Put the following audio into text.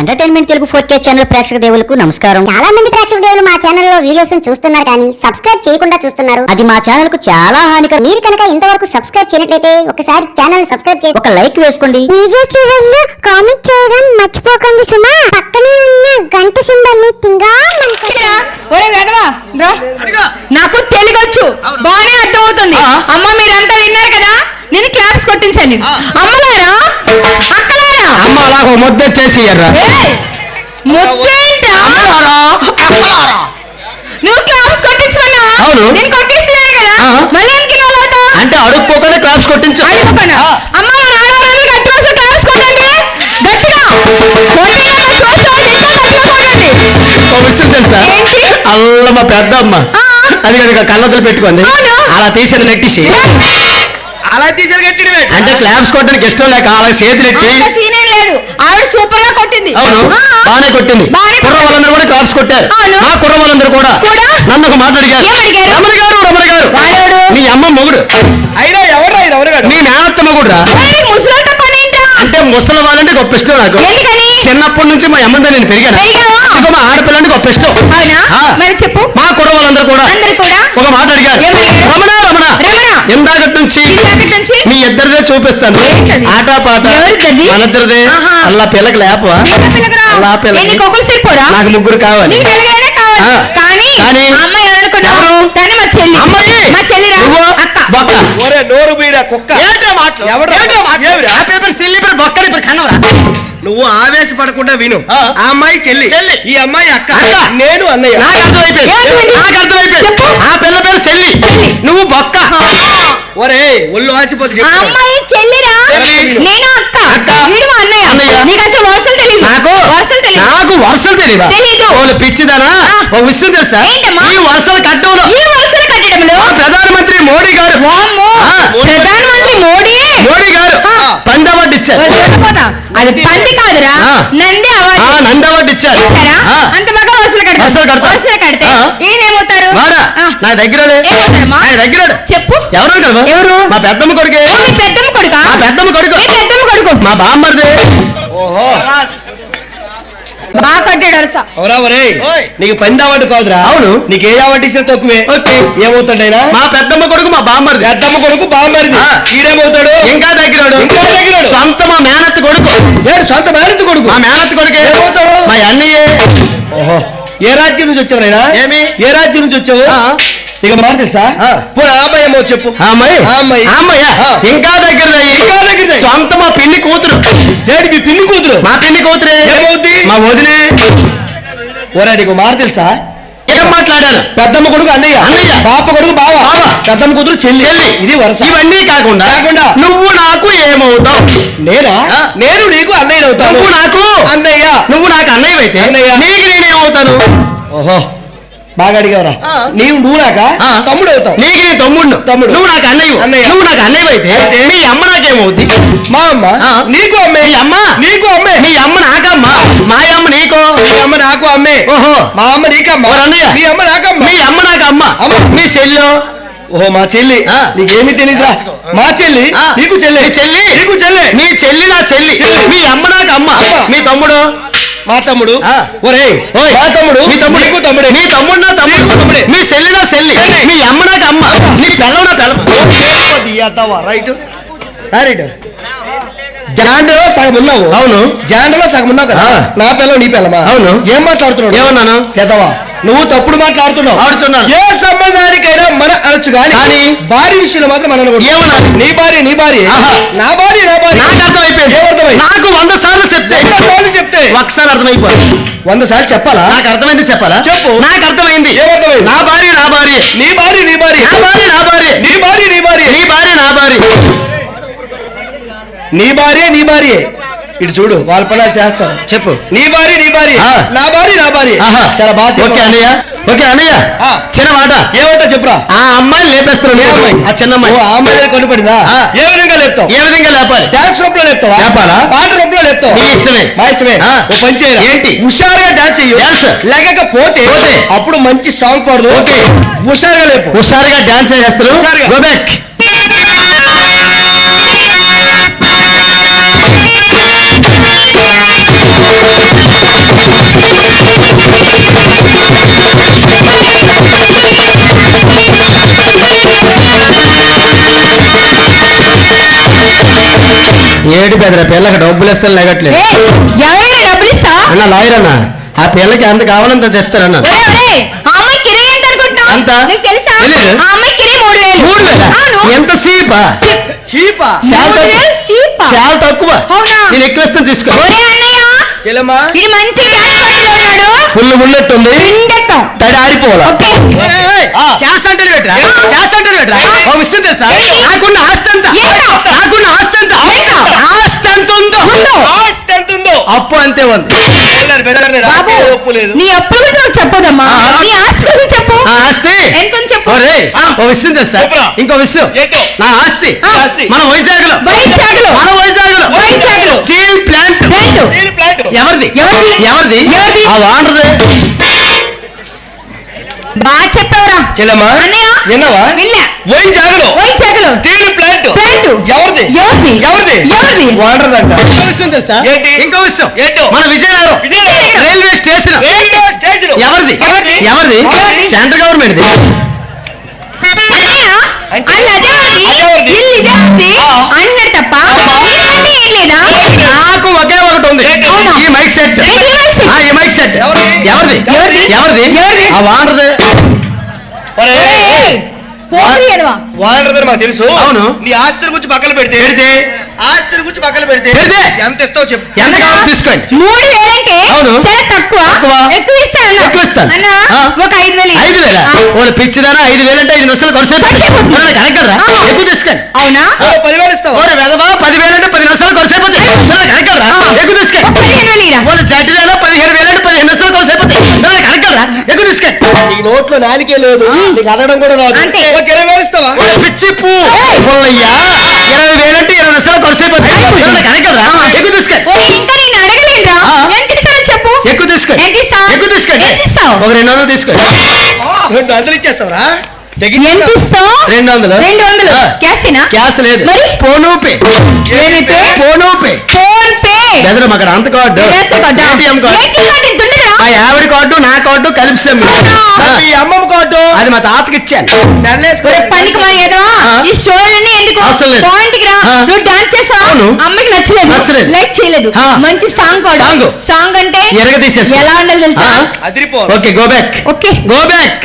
Entertainment Telugu four K channel ప్రేక్షక దేవులకు నమస్కారం. చాలా మంది ప్రేక్షక దేవులు మా ఛానల్లో వీడియోస్ చూస్తున్నారు కానీ సబ్స్క్రైబ్ చేయకుండా చూస్తున్నారు. అది మా ఛానల్కు చాలా హానికరం. మీరు కనుక ఇంతవరకు సబ్స్క్రైబ్ చేయనట్లయితే ఒకసారి ఛానల్ సబ్స్క్రైబ్ చేసి ఒక లైక్ వేసుకోండి. వీడియో చివరిలో కామెంట్ చేయడం మర్చిపోకండి సుమా. పక్కనే ఉన్న గంట సింబల్ని తింగా ఒరే వెదవా రా నాకు తెలుగు వచ్చు బాగానే అర్థమవుతుంది. అమ్మ మీరంతా విన్నారు కదా? నేను క్లాప్స్ కొట్టించండి అమ్మలారా అక్కలారా ఒక ముద్ద! ముద్దేంట్రా? నువ్వు క్లాప్స్ అవును. నేను కదా. అంటే అడుక్కోకుండా క్లాప్స్ కొట్టించు అమ్మ మా క్లాప్స్ కొట్టండి. గట్టిగా. కొట్టండి, కొట్టండి. ఓ విషయం తెలుసా? ఏంటి? అల్ల మా పెద్ద అమ్మ ఆ. అది కనుక కళ్ళతలు పెట్టుకుంది. అవును. అలా తీసేది నెట్టేసి. అలా తీసారు కట్టినవే అంటే క్లాప్స్ కొట్టడానికి ఇష్టం లేక అలా చేతులు ఎట్టి సూపర్గా కొట్టింది అవును. బాగానే కొట్టింది కుర్ర వాళ్ళందరూ కూడా క్లాప్స్ కొట్టారు. మా కుర్ర వాళ్ళందరూ కూడా? నన్ను ఒక మాట అడిగారు ఏమడిగారు? రమణ గారు రమణ గారు? మీ అమ్మ మొగుడు అయినా ఎవరు ఆయన ఎవరు మీ మేనత్త మొగుడురా ముసలాట పని అంటే ముసలి వాళ్ళంటే గొప్ప ఇష్టం నాకు ఎందుకని చిన్నప్పటి నుంచి మా అమ్మతో నేను పెరిగాను? నాకు మా ఆడపిల్లంటే గొప్ప ఇష్టం. మరి చెప్పు మా కుర్ర వాళ్ళందరూ కూడా అందరు కూడా ఒక మాట అడిగారు? రమణ రమణ రమణ. ఇందాకటి నుంచి మీ ఇద్దరిదే చూపిస్తాను? ఆట పాట? మనిద్దరిదే. అల్లా పిల్లకి లేపవా? అల్లా పిల్లకి. నాకు ముగ్గురు కావాలి. చెల్లి. నువ్వు? ఆవేశపడకుండా విను. ఆ. ఆ అమ్మాయి చెల్లి. చెల్లి. ఈ అమ్మాయి అక్క. నేను అన్నయ్య. నాకు అర్థమైపోయింది? నాకు అర్థమైపోయింది. ఆ పిల్ల పేరు సెల్లి నువ్వు బొక్క. ఒరే ఒళ్ళు ఆసిపోతే ఆ అమ్మాయి చెల్లిరా. చెల్లి. నేను అక్క? అక్క. వీడు మా అన్నయ్య? అన్నయ్య. నీకు అసలు వరుసలు తెలియదు నాకు? వరుసలు తెలియదు నాకు వరుసలు తెలియదా తెలీదు. వాళ్ళు పిచ్చిదానా? ఒక విషయం తెలుసా? ఏంటమ్మా? ఈ వరుసలు కట్టడంలో ఈ వరుసలు కట్టడంలో ప్రధానమంత్రి మోడీ గారు. ప్రధానమంత్రి మోడీ? మోడీ గారు. పంది అవార్డు ఇచ్చారు. అది పంది కాదురా. నంది అవార్డు. నంది అవార్డు ఇచ్చారు. అంత బాగా వరుసలు కడతారు వరుసలు కడితే. ఈయనేమవుతారు? వాడా. నా దగ్గర? దగ్గర. చెప్పు. ఎవరు కదా? ఎవరు? మా పెద్దమ్మ కొడుకే. పెద్దమ్మ కొడుకా? మా పెద్దమ్మ కొడుకు. పెద్దమ్మ కొడుకు. మా బామ్మర్ది. ఓహో. బాగా కట్టాడు ఒరే. నీకు పంది అవార్డు కాదురా. అవును. నీకు ఏ ఇచ్చినా తక్కువే. ఓకే. ఏమవుతాడైనా మా పెద్దమ్మ కొడుకు మా బామ్మర్ది. పెద్దమ్మ కొడుకు బామ్మరిది. ఈడేమవుతాడు? ఇంకా దగ్గరాడు ఇంకా దగ్గరాడు. సొంత మా మేనత్త కొడుకు. సొంత మేనత్త కొడుకు? మా మేనత్త కొడుకే. ఏమవుతాడు? మా అన్నయ్యే. ఓహో. ఏ రాజ్యం నుంచి వచ్చావు నాయనా ఏమి? ఏ రాజ్యం నుంచి వచ్చావు. నీకు మాట తెలుసా. పోనీ ఆ అమ్మాయి ఏమో చెప్పు అమ్మాయి అమ్మాయి. ఆ అమ్మాయా? ఆ. ఇంకా దగ్గరది ఇంకా దగ్గరది. సొంత మా పిన్ని కూతురు ఏడు మీ పిన్ని కూతురు మా పిన్ని కూతురే ఏమవుద్ది? మా వదినే ఒరే నీకు మాట తెలుసా ఏం మాట్లాడాను పెద్దమ్మ కొడుకు అన్నయ్య అన్నయ్య. పాప కొడుకు బావ. పెద్దమ్మ కూతురు చెల్లి. ఇది వరుస. ఇవన్నీ కాకుండా కాకుండా. నువ్వు నాకు ఏమవుతావు? నేనా. నేను నీకు అన్నయ్య అవుతాను. నువ్వు నాకు అన్నయ్య. నువ్వు నాకు అన్నయ్య అయితే అన్నయ్య. నీకు నేనేమవుతాను? ఓహో. బాగా అడిగావరా. నీవు నువ్వు నాక. తమ్ముడు అవుతావు నీకు నేను తమ్ముడు. తమ్ముడు. నువ్వు నాకు అన్నయ్య అన్నయ్య. నువ్వు నాకు అన్నయ్య అయితే? మీ అమ్మ నాకేమవుద్ది? మా అమ్మ. నీకు అమ్మే. మీ అమ్మ? నీకు అమ్మే. మీ అమ్మ నాకమ్మ? మా అమ్మ నీకో? మీ అమ్మ నాకు అమ్మే. ఓహో. మా అమ్మ నీకమ్మ. అన్నయ్య. మీ అమ్మ నాకమ్మ. మీ అమ్మ నాకు అమ్మ. అమ్మ. మీ చెల్లో ఓహో మా చెల్లి. నీకేమి తెలియదురా మా చెల్లి. నీకు చెల్లి? చెల్లి? నీకు చెల్లి? మీ చెల్లి నా చెల్లి. మీ అమ్మ నాకు అమ్మ. మీ తమ్ముడు? మా తమ్ముడు. ఒరే. మా తమ్ముడు? మీ తమ్ముడు నీకు తమ్ముడే. మీ తమ్ముడు నా తమ్ముడు. తమ్ముడే. మీ చెల్లి నా చెల్లి. మీ అమ్మ నాకు అమ్మ. నీ పిల్ల నా పిల్ల రైట్. రైట్ జాండలో సగం ఉన్నావు. అవును. జాండలో సగం ఉన్నావు కదా. నా పిల్ల నీ పిల్లమా? అవును. ఏం మాట్లాడుతున్నావు ఏమన్నాను? పెద్దవా? నువ్వు తప్పుడు మాట్లాడుతున్నావు. ఆడుచున్నాను. ఏ సంబంధానికైనా మన అనొచ్చు కానీ కానీ భార్య విషయంలో మాత్రం మనం. ఏమన్నాను? నీ భార్య నీ భార్య. నా భార్య నా భార్య. నాకు అర్థమైపోయింది. ఏమర్థమైంది? నాకు వంద సార్లు చెప్తే. సార్లు చెప్తే. ఒకసారి అర్థమైపోయింది వంద సార్లు చెప్పాలా? నాకు అర్థమైంది చెప్పాలా? చెప్పు. నాకు అర్థమైంది. ఏమర్థమైంది? నా భార్య నా భార్య. నీ భార్య నీ భార్య. నా భార్య నా భార్య. నీ భార్య నీ భార్య. నీ భార్య నా భార్య. నీ భార్య నీ భార్య ఇటు చూడు వాళ్ళ పనులు చేస్తారు చెప్పు నీ భార్య నీ భార్య. నా భార్య నా భార్య చాలా బాగా ఓకే. అన్నయ్య ఓకే అన్నయ్య. చిన్న మాట ఏమంటా చెప్పురా ఆ అమ్మాయి అమ్మాయి? ఆ చిన్న అమ్మాయి ఆ అమ్మాయి కనుపడిందా. ఏ విధంగా లేపుతావు ఏ విధంగా లేపాలి డాన్స్ రూపంలో లేపుతావా లేపాలా? పాట రూపంలో లేపుతావు నీ ఇష్టమే. మా ఇష్టమే. ఓ పని చేయరా ఏంటి? హుషారుగా డాన్స్ చెయ్యు డాన్స్. లేకపోతే పోతే. అప్పుడు మంచి సాంగ్ పాడదు ఓకే. హుషారుగా లేపు హుషారుగా డాన్స్ చేస్తారు. గో బ్యాక్ ఏడు పెద్ద పిల్లకి డబ్బులు ఇస్తే లేగట్లేదు. ఎవరైనా డబ్బులు ఇస్తా? అన్న లాయర్ అన్న ఆ పిల్లకి ఎంత కావాలంత తెస్తారన్న ఎంత ఎంత? తెలుసా? సీపా చీపా? చాలా తక్కువ. నేను ఎక్కువ ఇస్తాను తీసుకో ఇది మంచి ఉన్నాడు ఫుల్ బుల్లెట్ ఉంది పిండెత్తం తడి ఆరిపోవాలా? క్యాష్ అంటే పెట్టరా. క్యాష్ అంటే పెట్టరా. ఓ విషయం తెలుసా? నాకున్న ఆస్తి ఎంత? నాకున్న ఆస్తి ఎంత ఆస్తి ఎంత ఉందో? ఆస్తి అప్పు అంతే ఉంది నీ అప్పుల గురించి నాకు చెప్పదమ్మా. నీ ఆస్తి గురించి చెప్పు ఆస్తి ఎంత ఉంది చెప్పు ఒరే. ఓ విషయం తెలుసా చెప్పురా. ఇంకో విషయం ఏంటో? నా ఆస్తి ఆ. ఆస్తి. మన వైజాగ్లో వైజాగ్లో. మన వైజాగ్లో వైజాగ్లో. Steel plant plant. Steel plant ఎవరిది ఎవరిది? ఎవరిది ఎవరిది? ఆ బాగా చెప్పావురా చెల్లమ్మా అన్నయ్య విన్నావా? వినలే వైజాగ్లో వైజాగ్లో స్టీల్ ప్లాంట్. ప్లాంట్. ఎవరిది? ఎవరిది? ఎవరిది? ఎవరిది? వాడరదంట. ఇంకో విషయం తెలుసా? ఏంటి? ఇంకో విషయం. ఏంటో? మన Vizianagaram. Vizianagaram. Railway station. Railway station. ఎవరిది? ఎవరిది? ఎవరిది? సెంట్రల్ గవర్నమెంట్ అన్నయ్య అంటే? అది అదే. ఉంది అదెవరిది? ఇల్లు ఇదే ఉంది ఆ. అన్న తప్ప అన్నీ ఏం లేదా. నాకు ఒకే ఒకటి ఉంది? ఈ మైక్ సెట్. ఆ, ఈ మైక్ సెట్. ఎవరిది? ఎవరిది? ఎవరిది? ఎవరిది? ఎవరిది? ఆ వాండర్ది. మాకు తెలుసు. అవును. నీ ఆస్తిని గురించి పక్కన పెడితే పెడితే? ఆస్తిని గురించి పక్కన పెడితే పెడితే? ఎంత ఇస్తావు చెప్పు. ఎంత కావాలో? తీసుకోండి మూడు వేలంటే అవును. చాలా తక్కువ. తక్కువ. ఎక్కువ ఇస్తాను ఎక్కువ ఇస్తాను. ఒక ఐదు వేలు. ఐదు వేల? ఆ. ఓ పిచ్చిదారా ఐదు వేలు అంటే ఐదు నిమిషాలు కొరసేపు కనకరా ఆ. ఎక్కువ తీసుకోండి అవునా? ఓ, పదివేలు ఇస్తావు? ఓరే వెదవా పదివేలు అంటే పది నిమిషాలు కొరసేపు కనకరా ఆ. ఎక్కువ తీసుకోండి పదిహేను వేలు ఇయ్యరా. ఓ జడ్డు వేల పదిహేను వేలు అంటే పదిహేను నిమిషాలు కొరసేపు కనకరా ఎక్కువ తీసుకోండి నీకు నోట్లో నాలికే లేదు. నీకు అనడం కూడా రాదు. అంతే. ఒక ఇరవై వేలు ఇస్తావా? పిచ్చి పూ. పుల్లయ్యా ఇరవై వేలు అంటే ఇరవై నిమిషాలు ఎక్కువ ఇంకా నేను. ఎంత ఇస్తానో చెప్పు. ఎక్కువ తీసుకోండి ఎంత ఇస్తావు? ఎక్కువ తీసుకోండి? ఒక రెండు వందలు తీసుకోండి రెండు వందలు ఇచ్చేస్తావరా? ఎంత ఇస్తావు? రెండు వందలు. రెండు వందలు. ఆ. క్యాషేనా క్యాష్ లేదు. మరి? PhonePe? PhonePe. PhonePe. బెదరు మాకు అంత కార్డు. విలాసం కార్డా? ATM card. కార్డు? మా ఆవిడ కార్డు నా కార్డు కలిపి అవునా? ఈ అమ్మమ్మ కోటు అది మా తాతకి ఇచ్చాను పనికి మా. ఈ షోలన్నీ ఎందుకు. పాయింట్కి రా ఆ. నువ్వు డాన్స్ చేసావా అవును. అమ్మకి నచ్చలేదు నచ్చలేదు. లైక్ చేయలేదు. మంచి సాంగ్ పాడు సాంగ్. సాంగ్ అంటే ఎరగ తీసేస్తా. ఎలా ఉండాలి తెలుసా. అదిరిపో okay go back okay go back